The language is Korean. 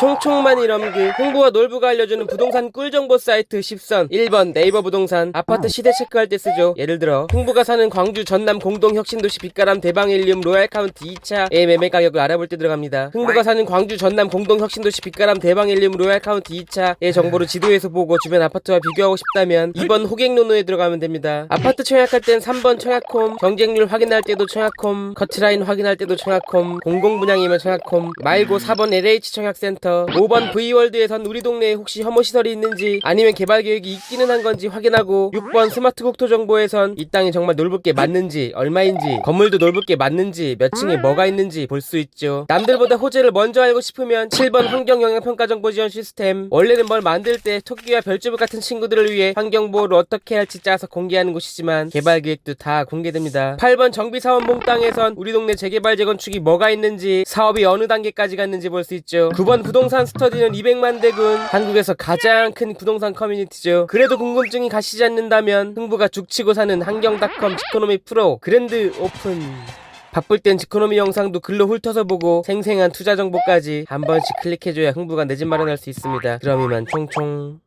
총총만 이럼 그 홍보와 놀부가 알려주는 부동산 꿀정보 사이트 10선 1번 네이버 부동산 아파트 시대 체크할 때 쓰죠. 예를 들어 홍보가 사는 광주 전남 공동 혁신도시 빛가람 대방일리움 로얄카운트 2차의 매매 가격을 알아볼 때 들어갑니다. 흥부가 사는 광주 전남 공동 혁신도시 빛가람 대방일리움 로얄카운트 2차의 정보를 지도에서 보고 주변 아파트와 비교하고 싶다면 2번 호객노노에 들어가면 됩니다. 아파트 청약할 땐 3번 청약홈 경쟁률 확인할 때도 청약홈 커트라인 확인할 때도 청약홈 공공분양이면 청약홈 말고 4번 LH 청약센터 5번 V월드에선 우리 동네에 혹시 혐오시설이 있는지 아니면 개발 계획이 있기는 한 건지 확인하고 6번 스마트 국토 정보에선 이 땅이 정말 놀붓게 맞는지 얼마인지 건물도 놀붓게 맞는지 몇 층에 뭐가 있는지 볼 수 있죠. 남들보다 호재를 먼저 알고 싶으면 7번 환경영향평가 정보 지원 시스템. 원래는 뭘 만들 때 토끼와 별주부 같은 친구들을 위해 환경보호를 어떻게 할지 짜서 공개하는 곳이지만 개발 계획도 다 공개됩니다. 8번 정비사원 몽땅에선 우리 동네 재개발 재건축이 뭐가 있는지 사업이 어느 단계까지 갔는지 볼 수 있죠. 9번 부동 산 스터디는 200만 대군. 한국에서 가장 큰 부동산 커뮤니티죠. 그래도 궁금증이 가시지 않는다면 흥부가 죽치고 사는 환경닷컴 지코노미 프로 그랜드 오픈. 바쁠 땐 지코노미 영상도 글로 훑어서 보고 생생한 투자 정보까지 한 번씩 클릭해줘야 흥부가 내 집 마련할 수 있습니다. 그럼 이만 총총